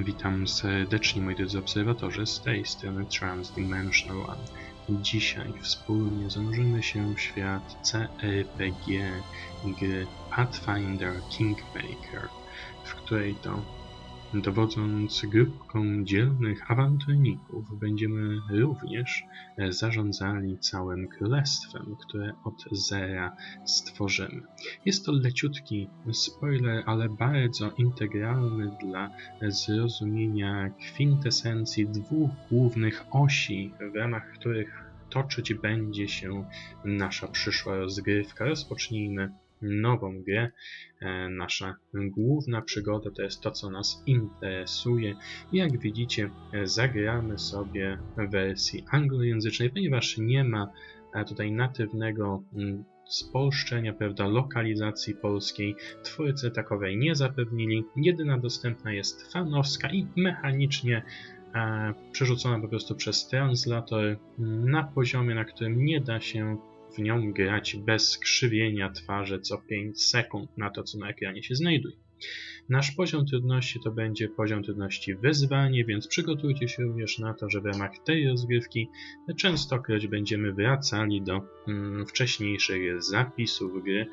Witam serdecznie moi drodzy obserwatorzy z tej strony Transdimensional One. Dzisiaj wspólnie zanurzymy się w świat CRPG gry Pathfinder Kingmaker, w której to dowodząc grupką dzielnych awanturników będziemy również e, zarządzali całym królestwem, które od zera stworzymy. Jest to leciutki spoiler, ale bardzo integralny dla zrozumienia kwintesencji dwóch głównych osi, w ramach których toczyć będzie się nasza przyszła rozgrywka. Rozpocznijmy nową grę. E, Nasza główna przygoda to jest to, co nas interesuje. Jak widzicie, e, zagramy sobie w wersji anglojęzycznej, ponieważ nie ma e, tutaj natywnego mm, spolszczenia, prawda, lokalizacji polskiej. Twórcy takowej nie zapewnili. Jedyna dostępna jest fanowska i mechanicznie e, przerzucona po prostu przez translator na poziomie, na którym nie da się w nią grać bez skrzywienia twarzy co 5 sekund na to, co na ekranie się znajduje. Nasz poziom trudności to będzie poziom trudności wyzwanie, więc przygotujcie się również na to, że w ramach tej rozgrywki częstokroć będziemy wracali do mm, wcześniejszych zapisów gry.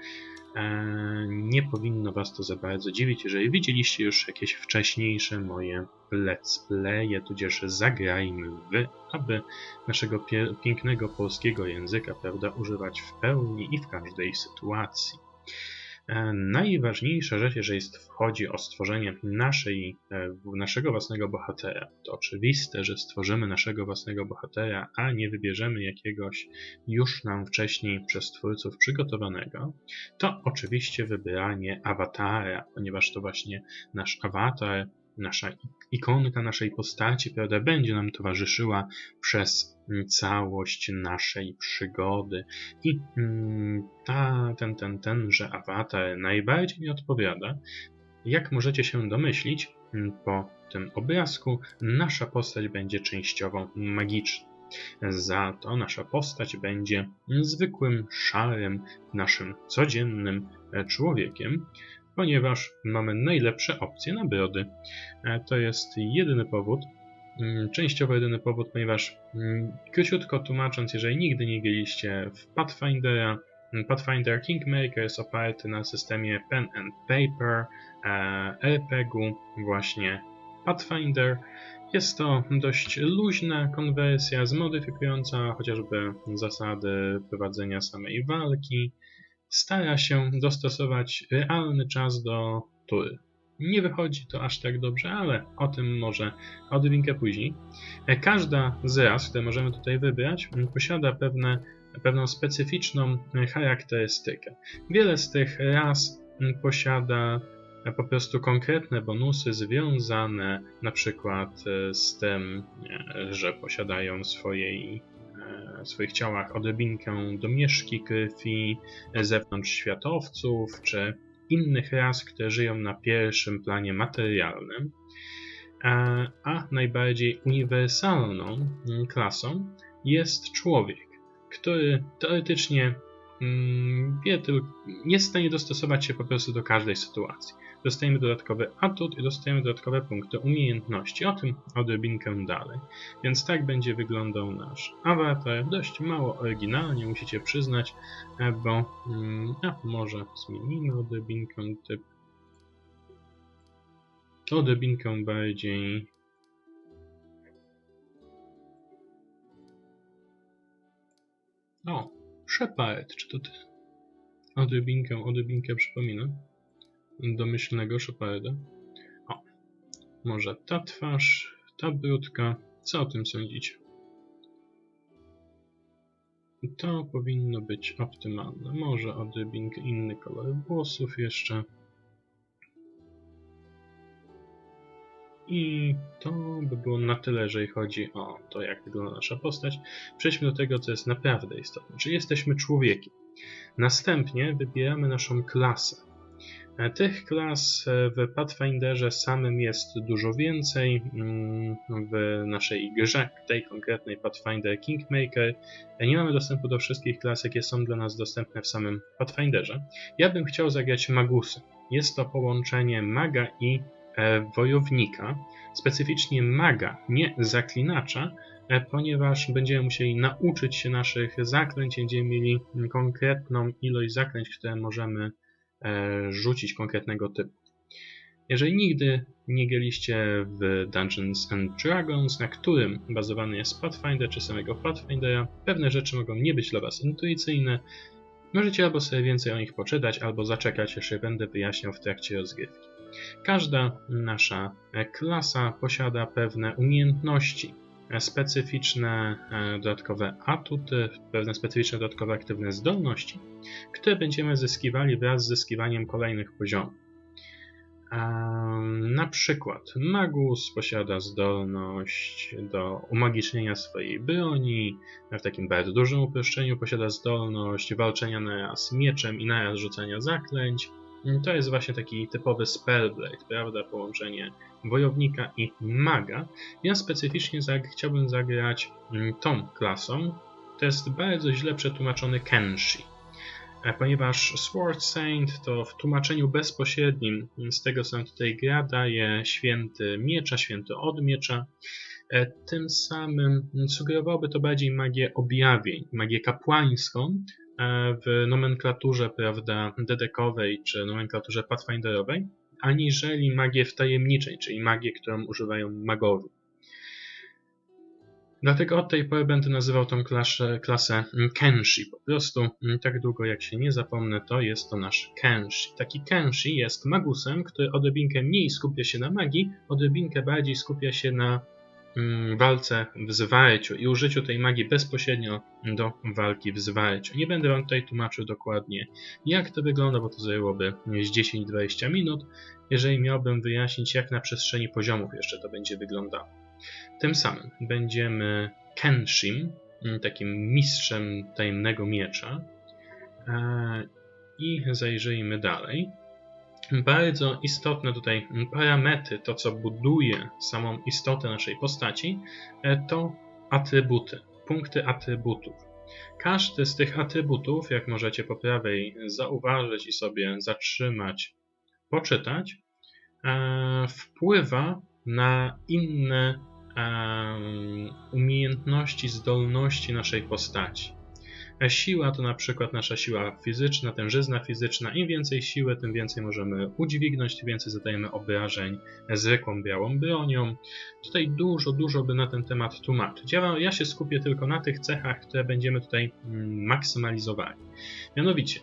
E, nie powinno Was to za bardzo dziwić, jeżeli widzieliście już jakieś wcześniejsze moje let's playe, tudzież zagrajmy w, aby naszego pięknego polskiego języka, prawda, używać w pełni i w każdej sytuacji. E, Najważniejsza rzecz, jeżeli chodzi o stworzenie naszej, e, naszego własnego bohatera, to oczywiste, że stworzymy naszego własnego bohatera, a nie wybierzemy jakiegoś już nam wcześniej przez twórców przygotowanego, to oczywiście wybieranie awatara, ponieważ to właśnie nasz awatar, nasza ikonka naszej postaci, prawda, będzie nam towarzyszyła przez mm, całość naszej przygody. I mm, ta, ten, ten, tenże awatar najbardziej mi odpowiada. Jak możecie się domyślić, mm, po tym obrazku nasza postać będzie częściowo magiczna. Za to nasza postać będzie zwykłym, szarym, naszym codziennym e, człowiekiem, ponieważ mamy najlepsze opcje na brody. E, To jest jedyny powód, mm, częściowo jedyny powód, ponieważ mm, króciutko tłumacząc, jeżeli nigdy nie graliście w Pathfindera, mm, Pathfinder Kingmaker jest oparty na systemie pen and paper, e, RPG-u właśnie Pathfinder. Jest to dość luźna konwersja, zmodyfikująca chociażby zasady prowadzenia samej walki. Stara się dostosować realny czas do tury. Nie wychodzi to aż tak dobrze, ale o tym może odrobinkę później. Każda z ras, które możemy tutaj wybrać, posiada pewne, pewną specyficzną charakterystykę. Wiele z tych ras posiada po prostu konkretne bonusy związane na przykład z tym, że posiadają swojej, swoich ciałach odrobinkę domieszki krwi, e, zewnątrz światowców, czy innych ras, które żyją na pierwszym planie materialnym. A, a najbardziej uniwersalną mm, klasą jest człowiek, który teoretycznie mm, jest w stanie dostosować się po prostu do każdej sytuacji. Dostajemy dodatkowy atut i dostajemy dodatkowe punkty umiejętności. O tym odrobinkę dalej. Więc tak będzie wyglądał nasz awatar. Dość mało oryginalnie, musicie przyznać, bo mm, a może zmienimy odrobinkę typ. Odrobinkę bardziej O, Shepard, czy to ty? Odrobinkę, odrobinkę przypomina domyślnego Sheparda. O, może ta twarz, ta brudka, co o tym sądzicie? To powinno być optymalne. Może odrobinkę inny kolor włosów jeszcze. I to by było na tyle, jeżeli chodzi o to, jak wygląda nasza postać. Przejdźmy do tego, co jest naprawdę istotne. Czyli jesteśmy człowiekiem. Następnie wybieramy naszą klasę. E, Tych klas e, w Pathfinderze samym jest dużo więcej. mm, W naszej grze, tej konkretnej Pathfinder Kingmaker, e, nie mamy dostępu do wszystkich klas, jakie są dla nas dostępne w samym Pathfinderze. Ja bym chciał zagrać Magusem. Jest to połączenie maga i wojownika, specyficznie maga, nie zaklinacza, ponieważ będziemy musieli nauczyć się naszych zaklęć, będziemy mieli konkretną ilość zaklęć, które możemy rzucić konkretnego typu. Jeżeli nigdy nie graliście w Dungeons and Dragons, na którym bazowany jest Pathfinder czy samego Pathfindera, pewne rzeczy mogą nie być dla Was intuicyjne. Możecie albo sobie więcej o nich poczytać, albo zaczekać, aż je będę wyjaśniał w trakcie rozgrywki. Każda nasza klasa posiada pewne umiejętności, specyficzne e, dodatkowe atuty, pewne specyficzne dodatkowe aktywne zdolności, które będziemy zyskiwali wraz z zyskiwaniem kolejnych poziomów. Na przykład Magus posiada zdolność do umagicznienia swojej broni, w takim bardzo dużym uproszczeniu posiada zdolność walczenia naraz mieczem i naraz rzucania zaklęć. To jest właśnie taki typowy Spellblade, prawda? Połączenie wojownika i maga. Ja specyficznie chciałbym zagrać mm, tą klasą. To jest bardzo źle przetłumaczony Kenshi. E, ponieważ Sword Saint to w tłumaczeniu bezpośrednim z tego co nam tutaj gra daje święty miecza, święty od miecza. E, tym samym sugerowałby to bardziej magię objawień, magię kapłańską w nomenklaturze prawda, dedekowej czy nomenklaturze pathfinderowej, aniżeli magię wtajemniczej, czyli magię, którą używają magowie. Dlatego od tej pory będę nazywał tą klasę, klasę Kenshi. Po prostu tak długo jak się nie zapomnę, to jest to nasz Kenshi. Taki Kenshi jest magusem, który odrobinkę mniej skupia się na magii, odrobinkę bardziej skupia się na walce w zwarciu i użyciu tej magii bezpośrednio do walki w zwarciu. Nie będę wam tutaj tłumaczył dokładnie jak to wygląda, bo to zajęłoby 10-20 minut, jeżeli miałbym wyjaśnić jak na przestrzeni poziomów jeszcze to będzie wyglądało. Tym samym będziemy Kenshim, mm, takim mistrzem tajemnego miecza. E, I zajrzyjmy dalej. Bardzo istotne tutaj parametry, to co buduje samą istotę naszej postaci, e, to atrybuty, punkty atrybutów. Każdy z tych atrybutów, jak możecie po prawej zauważyć i sobie zatrzymać, poczytać, e, wpływa na inne umiejętności, zdolności naszej postaci. Siła to na przykład nasza siła fizyczna, tężyzna fizyczna. Im więcej siły, tym więcej możemy udźwignąć, tym więcej zadajemy obrażeń zwykłą białą bronią. Tutaj dużo, dużo by na ten temat tłumaczyć. Ja, ja się skupię tylko na tych cechach, które będziemy tutaj mm, maksymalizowali. Mianowicie,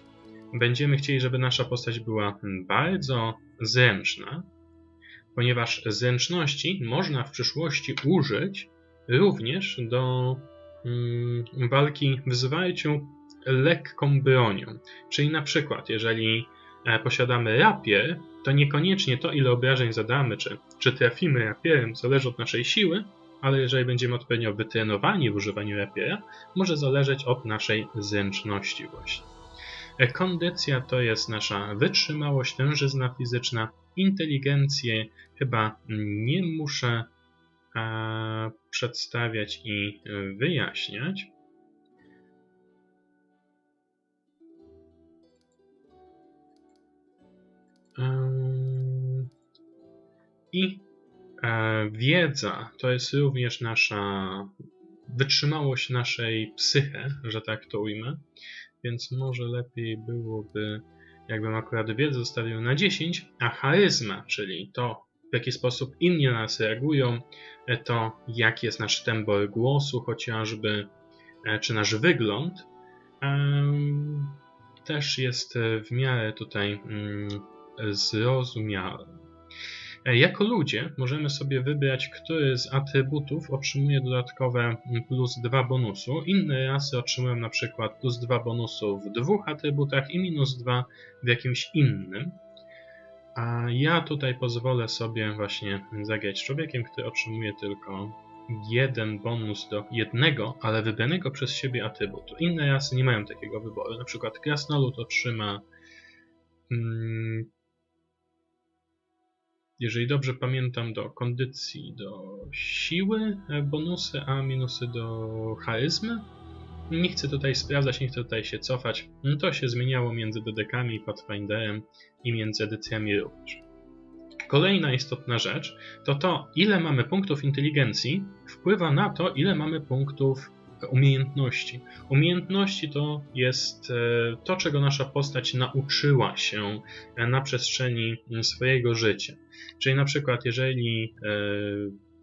będziemy chcieli, żeby nasza postać była bardzo zręczna, ponieważ zręczności można w przyszłości użyć również do mm, walki w zwarciu lekką bronią. Czyli na przykład, jeżeli e, posiadamy rapier, to niekoniecznie to, ile obrażeń zadamy, czy, czy trafimy rapierem, zależy od naszej siły, ale jeżeli będziemy odpowiednio wytrenowani w używaniu rapiera, może zależeć od naszej zręczności właśnie. E, kondycja to jest nasza wytrzymałość, tężyzna fizyczna, inteligencję chyba nie muszę przedstawiać i wyjaśniać. I e, wiedza to jest również nasza wytrzymałość naszej psyche, że tak to ujmę, więc może lepiej byłoby jakbym akurat wiedzę zostawił na 10, a charyzma, czyli to, jaki sposób inni na nas reagują, e, to jaki jest nasz tembor głosu chociażby, e, czy nasz wygląd, też jest e, w miarę tutaj mm, zrozumiały. Jako ludzie możemy sobie wybrać, który z atrybutów otrzymuje dodatkowe plus 2 bonusu. Inne rasy otrzymują na przykład plus 2 bonusu w dwóch atrybutach i minus 2 w jakimś innym. A ja tutaj pozwolę sobie właśnie zagrać człowiekiem, który otrzymuje tylko jeden bonus do jednego, ale wybranego przez siebie atrybutu. Inne rasy nie mają takiego wyboru. Na przykład krasnolud otrzyma mm, jeżeli dobrze pamiętam, do kondycji, do siły bonusy, a minusy do charyzmy. Nie chcę tutaj sprawdzać, nie chcę tutaj się cofać. To się zmieniało między DDK-ami i Pathfinderem i między edycjami również. Kolejna istotna rzecz to to, ile mamy punktów inteligencji, wpływa na to, ile mamy punktów umiejętności. Umiejętności to jest e, to, czego nasza postać nauczyła się e, na przestrzeni swojego życia. Czyli na przykład, jeżeli e,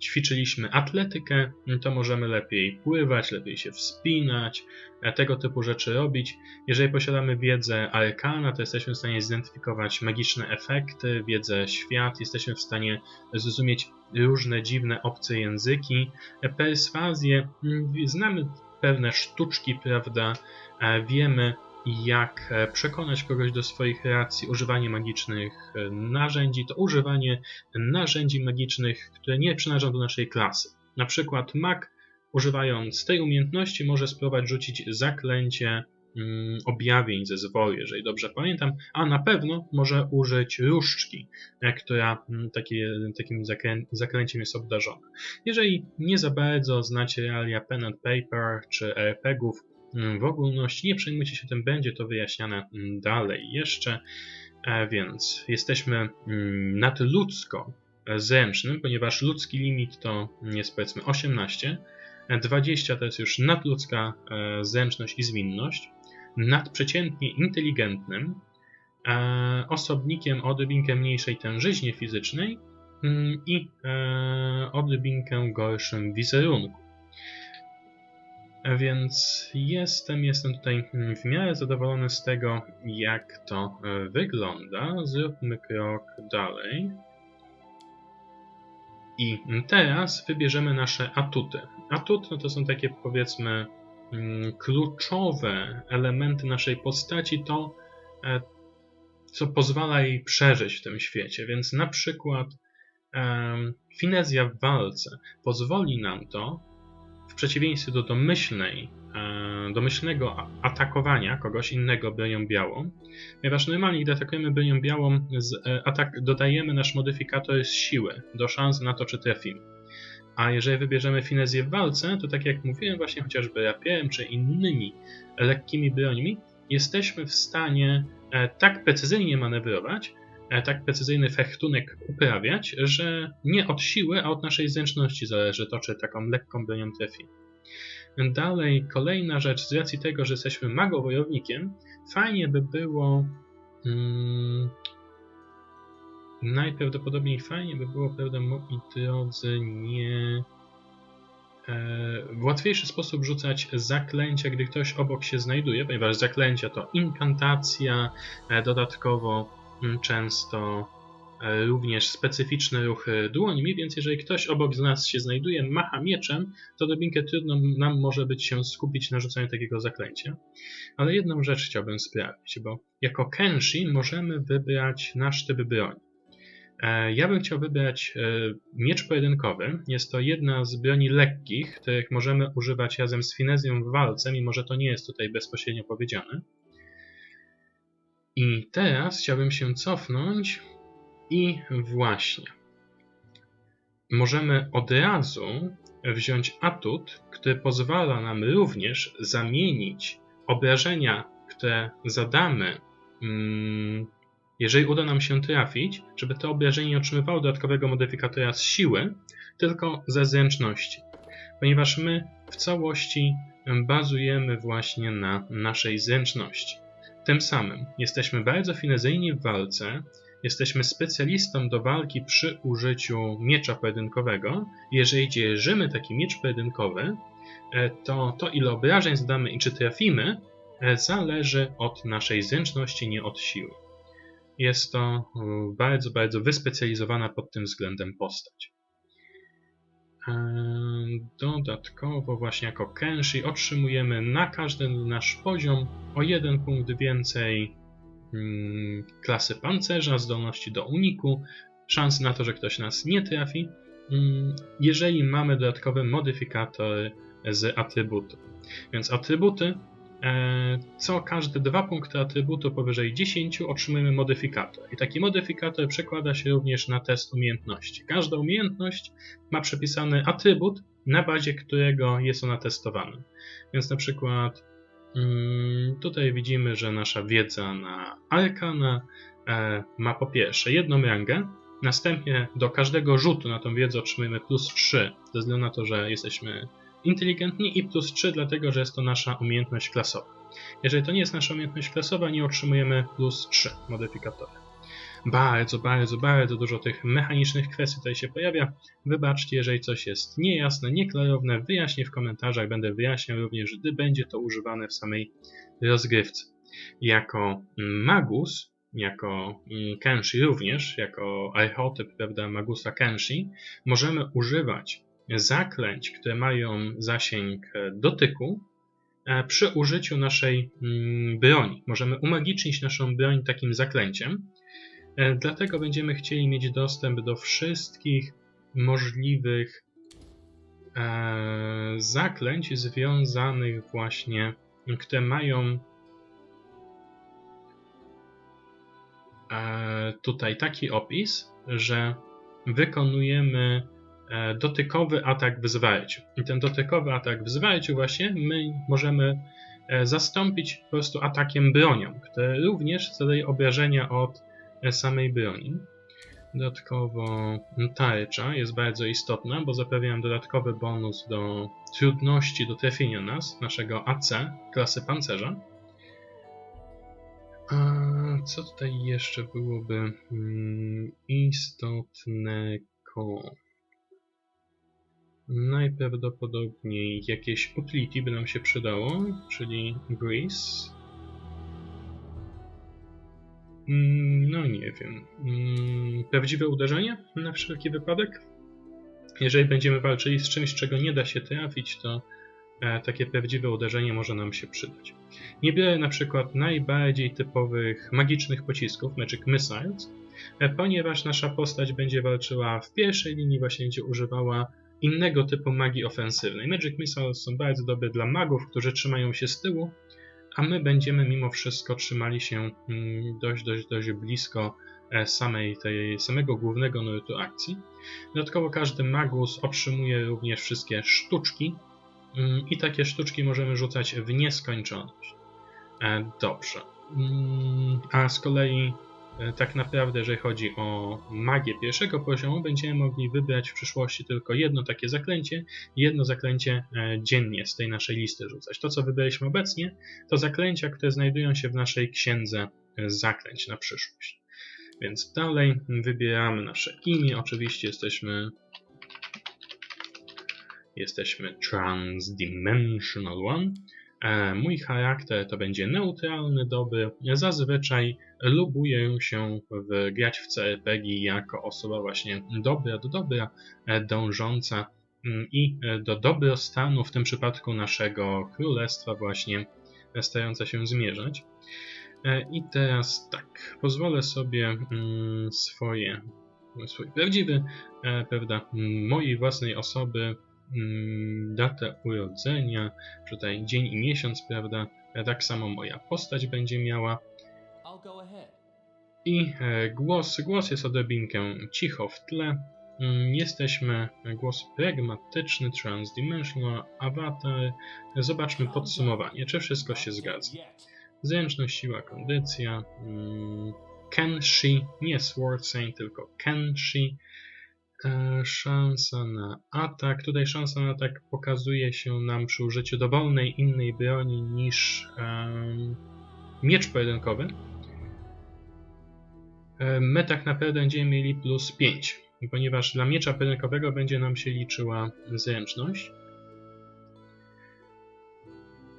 ćwiczyliśmy atletykę, to możemy lepiej pływać, lepiej się wspinać, e, tego typu rzeczy robić. Jeżeli posiadamy wiedzę arkana, to jesteśmy w stanie zidentyfikować magiczne efekty, wiedzę świat, jesteśmy w stanie zrozumieć różne dziwne obce języki. E, perswazję, mm, znamy pewne sztuczki, prawda, e, wiemy jak e, przekonać kogoś do swoich racji, używanie magicznych e, narzędzi, to używanie narzędzi magicznych, które nie przynależą do naszej klasy. Na przykład mag, używając tej umiejętności, może spróbować rzucić zaklęcie mm, objawień ze zwoju, jeżeli dobrze pamiętam, a na pewno może użyć różdżki, e, która mm, takie, takim zakrę zaklęciem jest obdarzona. Jeżeli nie za bardzo znacie realia pen and paper czy RPGów, w ogólności. Nie przejmujcie się tym, będzie to wyjaśniane mm, dalej jeszcze. E, więc jesteśmy mm, nadludzko zręcznym, ponieważ ludzki limit to jest powiedzmy 18, 20 to jest już nadludzka e, zręczność i zwinność, nadprzeciętnie inteligentnym, e, osobnikiem odrobinkę mniejszej tężyźnie fizycznej i odrobinkę gorszym wizerunku. Więc jestem, jestem tutaj w miarę zadowolony z tego, jak to e, wygląda. Zróbmy krok dalej. I teraz wybierzemy nasze atuty. Atut no to są takie powiedzmy mm, kluczowe elementy naszej postaci, to e, co pozwala jej przeżyć w tym świecie. Więc na przykład finezja w walce pozwoli nam to w przeciwieństwie do domyślnej, e, domyślnego atakowania kogoś innego bronią białą, ponieważ normalnie, gdy atakujemy bronią białą, e, atak, dodajemy nasz modyfikator z siły do szans na to, czy trafimy. A jeżeli wybierzemy finezję w walce, to tak jak mówiłem właśnie chociażby rapierem czy innymi lekkimi brońmi, jesteśmy w stanie e, tak precyzyjnie manewrować, tak precyzyjny fechtunek uprawiać, że nie od siły, a od naszej zręczności zależy to, czy taką lekką bronią trafi. Dalej, kolejna rzecz, z racji tego, że jesteśmy magowojownikiem, fajnie by było. Hmm, najprawdopodobniej fajnie by było, prawda, moi drodzy, nie. E, w łatwiejszy sposób rzucać zaklęcia, gdy ktoś obok się znajduje, ponieważ zaklęcia to inkantacja, e, dodatkowo często e, również specyficzne ruchy dłońmi, więc jeżeli ktoś obok z nas się znajduje, macha mieczem, to odrobinkę trudno nam może być się skupić na rzucaniu takiego zaklęcia. Ale jedną rzecz chciałbym sprawdzić, bo jako Kenshi możemy wybrać nasz typ broni. E, ja bym chciał wybrać e, miecz pojedynkowy. Jest to jedna z broni lekkich, których możemy używać razem z finezją w walce, mimo że to nie jest tutaj bezpośrednio powiedziane. I teraz chciałbym się cofnąć i właśnie. Możemy od razu wziąć atut, który pozwala nam również zamienić obrażenia, które zadamy, mm, jeżeli uda nam się trafić, żeby to obrażenie nie otrzymywało dodatkowego modyfikatora z siły, tylko ze zręczności. Ponieważ my w całości bazujemy właśnie na naszej zręczności. Tym samym jesteśmy bardzo finezyjni w walce, jesteśmy specjalistą do walki przy użyciu miecza pojedynkowego. Jeżeli dzierżymy taki miecz pojedynkowy, e, to to ile obrażeń zadamy i czy trafimy, e, zależy od naszej zręczności, nie od siły. Jest to e, bardzo, bardzo wyspecjalizowana pod tym względem postać. Dodatkowo właśnie jako Kenshi otrzymujemy na każdy nasz poziom o jeden punkt więcej mm, klasy pancerza, zdolności do uniku, szans na to, że ktoś nas nie trafi, mm, jeżeli mamy dodatkowe modyfikatory z atrybutu. Więc atrybuty co każde dwa punkty atrybutu powyżej 10 otrzymujemy modyfikator. I taki modyfikator przekłada się również na test umiejętności. Każda umiejętność ma przypisany atrybut, na bazie którego jest ona testowana. Więc na przykład mm, tutaj widzimy, że nasza wiedza na Arkana e, ma po pierwsze jedną rangę, Następnie do każdego rzutu na tą wiedzę otrzymujemy plus 3, ze względu na to, że jesteśmy inteligentni i plus 3 dlatego, że jest to nasza umiejętność klasowa. Jeżeli to nie jest nasza umiejętność klasowa, nie otrzymujemy plus 3 modyfikatory. Bardzo, bardzo, bardzo dużo tych mechanicznych kwestii tutaj się pojawia. Wybaczcie, jeżeli coś jest niejasne, nieklarowne, wyjaśnię w komentarzach. Będę wyjaśniał również, gdy będzie to używane w samej rozgrywce. Jako magus, jako Kenshi również, jako archetyp prawda, magusa Kenshi, możemy używać zaklęć, które mają zasięg dotyku, e, przy użyciu naszej mm, broni. Możemy umagicznić naszą broń takim zaklęciem. E, dlatego będziemy chcieli mieć dostęp do wszystkich możliwych e, zaklęć związanych właśnie, które mają tutaj taki opis, że wykonujemy E, dotykowy atak w zwarciu. I ten dotykowy atak w zwarciu właśnie my możemy e, zastąpić po prostu atakiem bronią, który również zadaje obrażenia od e, samej broni. Dodatkowo tarcza jest bardzo istotna, bo zapewnia dodatkowy bonus do trudności do trafienia nas, naszego AC klasy pancerza. A co tutaj jeszcze byłoby mm, istotnego? Najprawdopodobniej jakieś utility by nam się przydało, czyli Breeze. Mm, no nie wiem. Mm, prawdziwe uderzenie na wszelki wypadek? Jeżeli będziemy walczyli z czymś, czego nie da się trafić, to e, takie prawdziwe uderzenie może nam się przydać. Nie biorę na przykład najbardziej typowych magicznych pocisków, Magic Missiles, e, ponieważ nasza postać będzie walczyła w pierwszej linii, właśnie będzie używała innego typu magii ofensywnej. Magic Missiles są bardzo dobre dla magów, którzy trzymają się z tyłu, a my będziemy mimo wszystko trzymali się mm, dość, dość, dość blisko e, samej tej, samego głównego nurtu akcji. Dodatkowo każdy magus otrzymuje również wszystkie sztuczki mm, i takie sztuczki możemy rzucać w nieskończoność. E, dobrze. Mm, a z kolei tak naprawdę, jeżeli chodzi o magię pierwszego poziomu, będziemy mogli wybrać w przyszłości tylko jedno takie zaklęcie, jedno zaklęcie e, dziennie z tej naszej listy rzucać. To, co wybraliśmy obecnie, to zaklęcia, które znajdują się w naszej księdze e, zaklęć na przyszłość. Więc dalej wybieramy nasze imię. Oczywiście jesteśmy jesteśmy Transdimensional One. Mój charakter to będzie neutralny, dobry. Zazwyczaj lubuję się w, grać w CRPG jako osoba właśnie dobra do dobra, e, dążąca mm, i e, do dobrostanu, w tym przypadku naszego królestwa właśnie e, starająca się zmierzać. I teraz tak, pozwolę sobie mm, swoje, swój prawdziwy, prawda, mojej własnej osoby, datę urodzenia, tutaj dzień i miesiąc, prawda, tak samo moja postać będzie miała, i e, głos, głos jest odrobinkę cicho w tle. Mm, jesteśmy głos pragmatyczny, transdimensional, avatar. Zobaczmy podsumowanie, czy wszystko się zgadza. Zręczność, siła, kondycja. Mm, Kenshi, nie Sword Saint, tylko Kenshi. E, szansa na atak. Tutaj szansa na atak pokazuje się nam przy użyciu dowolnej innej broni niż um, miecz pojedynkowy. E, my tak naprawdę będziemy mieli plus 5, ponieważ dla miecza pojedynkowego będzie nam się liczyła zręczność.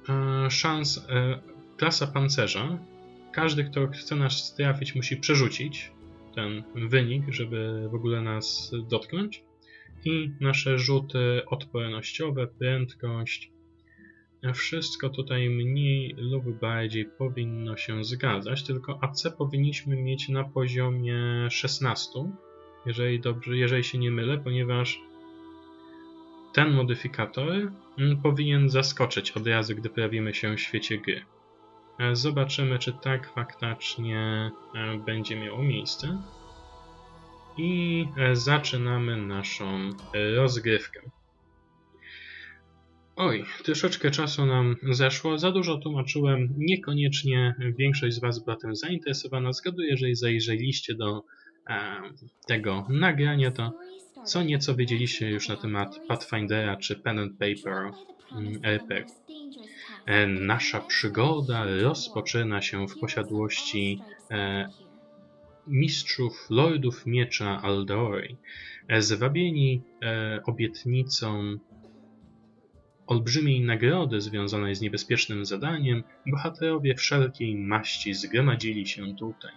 E, szans, klasa pancerza. Każdy, kto chce nas trafić, musi przerzucić ten wynik, żeby w ogóle nas dotknąć. I nasze rzuty odpornościowe, prędkość, wszystko tutaj mniej lub bardziej powinno się zgadzać, tylko AC powinniśmy mieć na poziomie 16, jeżeli dobrze, jeżeli się nie mylę, ponieważ ten modyfikator powinien zaskoczyć od razu, gdy pojawimy się w świecie gry. E, zobaczymy, czy tak faktycznie e, będzie miało miejsce. I e, zaczynamy naszą rozgrywkę. Oj, troszeczkę czasu nam zeszło, za dużo tłumaczyłem, niekoniecznie większość z Was była tym zainteresowana. Zgaduję, że zajrzeliście do e, tego nagrania, to co nieco wiedzieliście już na temat Pathfindera czy Pen and Paper mm, RPG. E, Nasza przygoda rozpoczyna się w posiadłości e, mistrzów Lordów Miecza Aldori, e, zwabieni obietnicą olbrzymiej nagrody związanej z niebezpiecznym zadaniem, bohaterowie wszelkiej maści zgromadzili się tutaj.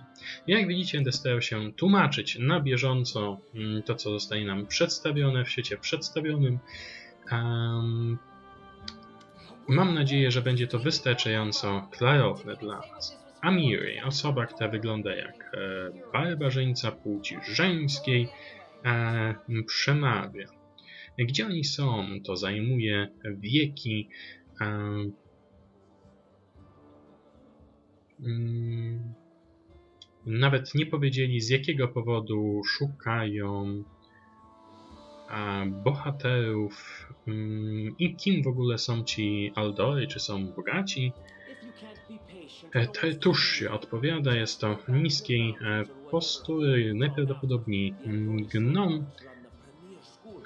Jak widzicie, będę starał się tłumaczyć na bieżąco mm, to, co zostanie nam przedstawione w świecie przedstawionym. Mam nadzieję, że będzie to wystarczająco klarowne dla Was. Amiri, osoba, która wygląda jak e, barbarzyńca płci żeńskiej, e, przemawia. Gdzie oni są, to zajmuje wieki. E, mm, nawet nie powiedzieli, z jakiego powodu szukają bohaterów mm, i kim w ogóle są ci Aldory, czy są bogaci. E, Tertuszio odpowiada, jest to niskiej e, postury, najprawdopodobniej mm, gnom,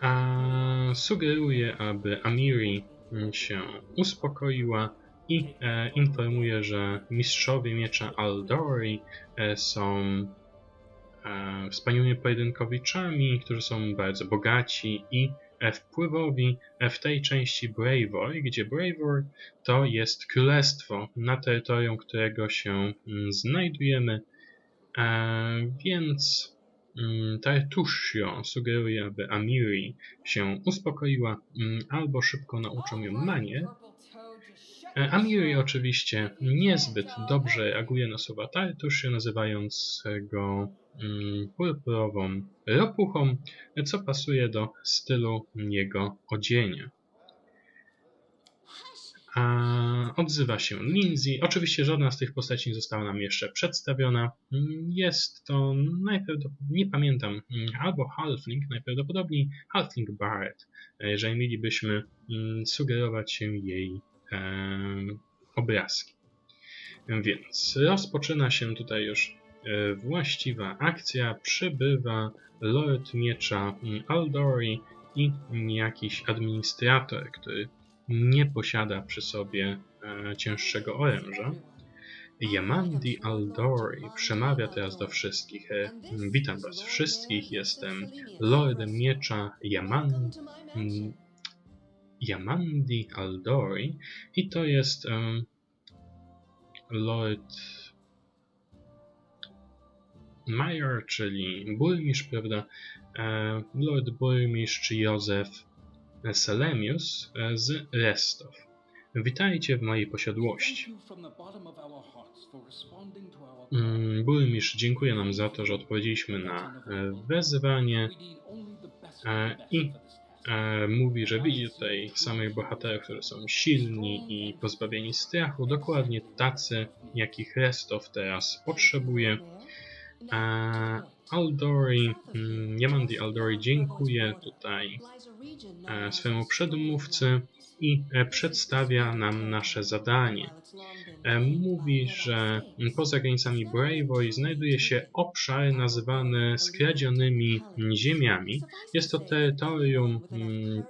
a sugeruje, aby Amiri mm, się uspokoiła i e, informuje, że mistrzowie miecza Aldori są wspaniałymi pojedynkowiczami, którzy są bardzo bogaci i e, wpływowi e, w tej części Bravor, gdzie Bravor to jest królestwo, na terytorium którego się mm, znajdujemy, e, więc mm, Tartushio sugeruje, aby Amiri się uspokoiła mm, albo szybko nauczą ją manier. E, Amiri oczywiście niezbyt dobrze reaguje na słowa Tartushio, nazywając go mm, purpurową ropuchą, co pasuje do stylu jego odzienia. A odzywa się Lindsay. Oczywiście żadna z tych postaci nie została nam jeszcze przedstawiona. Jest to najprawdopodobniej, nie pamiętam, mm, albo Halfling, najprawdopodobniej Halfling Barret, e, jeżeli mielibyśmy mm, sugerować się jej obrazki. Więc rozpoczyna się tutaj już e, właściwa akcja. Przybywa Lord Miecza mm, Aldori i jakiś administrator, który nie posiada przy sobie e, cięższego oręża. Yamandi Aldori przemawia teraz do wszystkich. E, witam was wszystkich, jestem Lordem Miecza Yaman, mm, Yamandi Aldori i to jest em, Lord Major, czyli burmistrz, prawda? E, Lord burmistrz Józef Selemius e, z Restow. Witajcie w mojej posiadłości. Mm, Burmistrz dziękuję nam za to, że odpowiedzieliśmy na e, wezwanie e, i mówi, że widzi tutaj samych bohaterów, którzy są silni i pozbawieni strachu, dokładnie tacy, jakich Restow teraz potrzebuje. Aldori, Yamandi Aldori dziękuję tutaj e, swojemu przedmówcy i e, przedstawia nam nasze zadanie. E, Mówi, że poza granicami Bravoi znajduje się obszar nazywany skradzionymi ziemiami. Jest to terytorium mm,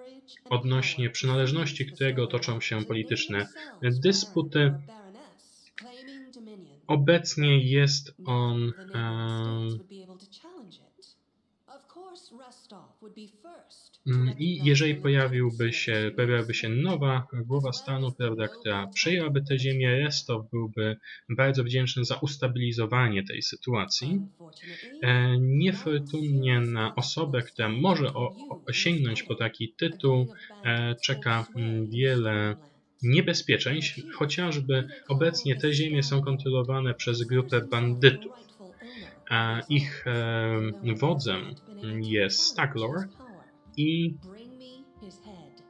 odnośnie przynależności którego toczą się polityczne dysputy. Obecnie jest on em, Mm, I jeżeli pojawiłby się, pojawiłaby się nowa głowa stanu, prawda, która przejęłaby tę ziemię, Restow byłby bardzo wdzięczny za ustabilizowanie tej sytuacji. E, niefortunnie na osobę, która może o, o, sięgnąć po taki tytuł, e, czeka mm, wiele niebezpieczeństw, chociażby obecnie te ziemie są kontrolowane przez grupę bandytów. A ich wodzem jest Staglor i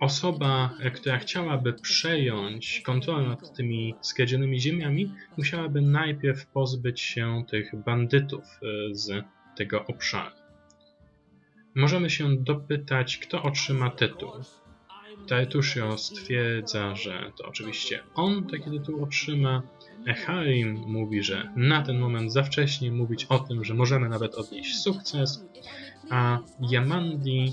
osoba, która chciałaby przejąć kontrolę nad tymi skradzionymi ziemiami, musiałaby najpierw pozbyć się tych bandytów e, z tego obszaru. Możemy się dopytać, kto otrzyma tytuł. Tertushio stwierdza, że to oczywiście on taki tytuł otrzyma, Harim mówi, że na ten moment za wcześnie mówić o tym, że możemy nawet odnieść sukces, a Yamandi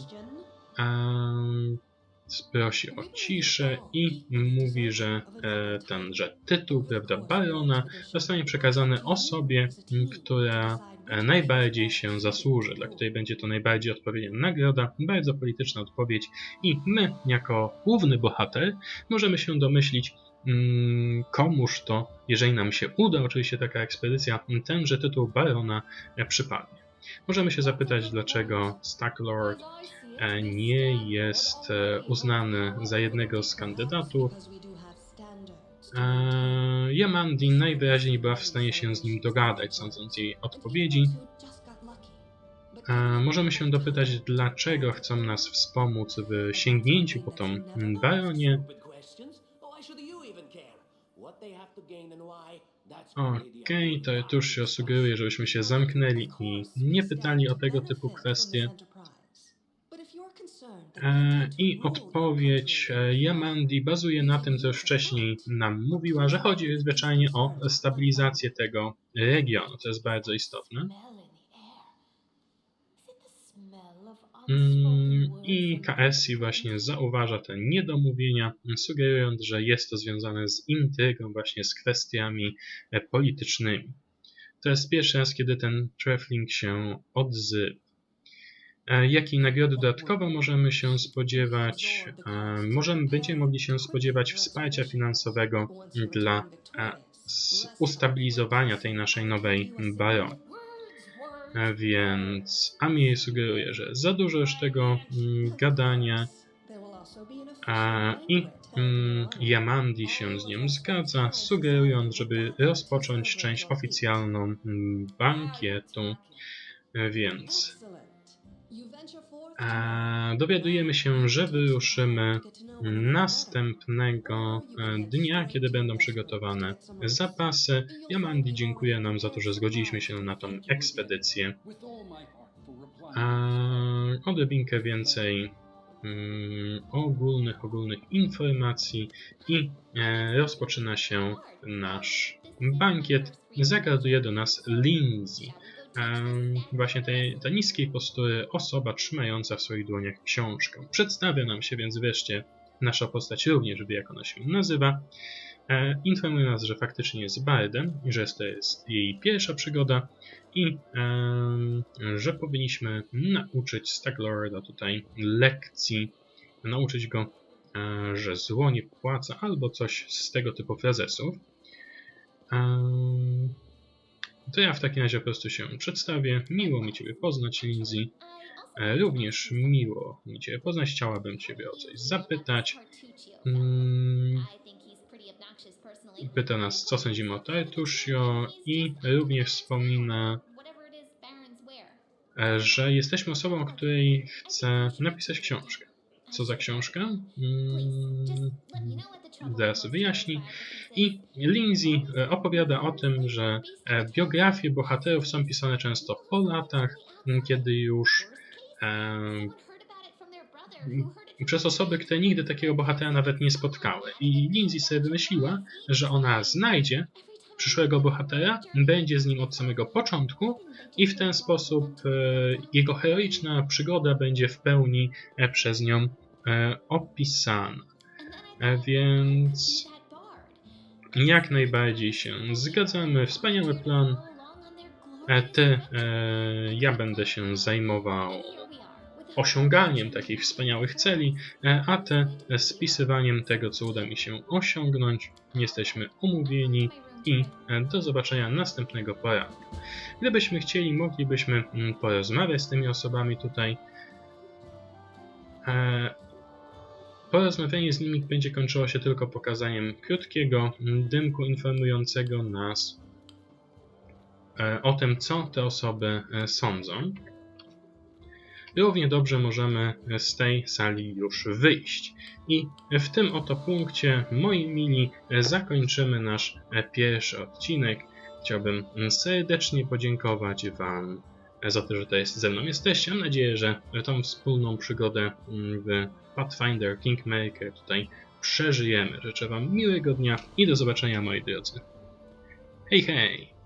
prosi o ciszę i mówi, że e, ten, że tytuł, prawda, barona zostanie przekazany osobie, która najbardziej się zasłuży, dla której będzie to najbardziej odpowiednia nagroda, bardzo polityczna odpowiedź i my, jako główny bohater, możemy się domyślić, mm, komuż to, jeżeli nam się uda oczywiście taka ekspedycja, tenże tytuł barona e, przypadnie. Możemy się zapytać, dlaczego Stacklord e, nie jest e, uznany za jednego z kandydatów. E, Yamandi najwyraźniej była w stanie się z nim dogadać, sądząc jej odpowiedzi. E, Możemy się dopytać, dlaczego chcą nas wspomóc w sięgnięciu po tą baronię. Okej, to tuż się sugeruje, żebyśmy się zamknęli i nie pytali o tego typu kwestie. E, I odpowiedź e, Yamandi bazuje na tym, co już wcześniej nam mówiła, że chodzi zwyczajnie o stabilizację tego regionu, co jest bardzo istotne. Mm, I KSI właśnie zauważa te niedomówienia, sugerując, że jest to związane z intrygą, właśnie z kwestiami e, politycznymi. To jest pierwszy raz, kiedy ten Trefling się odzywa. E, Jakiej nagrody dodatkowo możemy się spodziewać? E, Możemy, będziemy mogli się spodziewać wsparcia finansowego dla e, ustabilizowania tej naszej nowej barony. E, Więc Ami sugeruje, że za dużo już tego mm, gadania i mm, Yamandi się z nią zgadza, sugerując, żeby rozpocząć część oficjalną mm, bankietu. Więc a, dowiadujemy się, że wyruszymy następnego e, dnia, kiedy będą przygotowane zapasy. Yamandi dziękuję nam za to, że zgodziliśmy się na tą ekspedycję. A odrobinkę więcej mm, ogólnych, ogólnych informacji i e, rozpoczyna się nasz bankiet. Zagaduje do nas Lindsay. Właśnie tej, ta niskiej postury osoba trzymająca w swoich dłoniach książkę. Przedstawia nam się więc wreszcie nasza postać również wie jak ona się nazywa. E, informuje nas, że faktycznie jest bardem, że to jest jej pierwsza przygoda i że powinniśmy nauczyć Staglorda tutaj lekcji, nauczyć go, e, że zło nie płaca albo coś z tego typu frazesów. To ja w takim razie po prostu się przedstawię. Miło mi Ciebie poznać, Lindsay. E, Również miło mi Ciebie poznać. Chciałabym Ciebie o coś zapytać. Mm, Pyta nas, co sądzimy o Tartushio i również wspomina, e, że jesteśmy osobą, której chce napisać książkę. Co za książka? Zaraz wyjaśni. I Lindsay e, opowiada o tym, że e, biografie bohaterów są pisane często po latach, kiedy już e, przez osoby, które nigdy takiego bohatera nawet nie spotkały. I Lindsay sobie wymyśliła, że ona znajdzie przyszłego bohatera, będzie z nim od samego początku i w ten sposób e, jego heroiczna przygoda będzie w pełni e, przez nią e, opisana. Więc jak najbardziej się zgadzamy. Wspaniały plan. Ty, ja będę się zajmował osiąganiem takich wspaniałych celi, a ty e, spisywaniem tego, co uda mi się osiągnąć. Jesteśmy umówieni i e, do zobaczenia następnego poranka. Gdybyśmy chcieli, moglibyśmy mm, porozmawiać z tymi osobami tutaj. E, Porozmawianie z nimi będzie kończyło się tylko pokazaniem krótkiego mm, dymku informującego nas e, o tym, co te osoby sądzą. Równie dobrze możemy z tej sali już wyjść. I w tym oto punkcie, moi mili, zakończymy nasz pierwszy odcinek. Chciałbym serdecznie podziękować Wam za to, że tutaj ze mną jesteście. Mam nadzieję, że tą wspólną przygodę w Pathfinder Kingmaker tutaj przeżyjemy. Życzę Wam miłego dnia i do zobaczenia, moi drodzy. Hej, hej!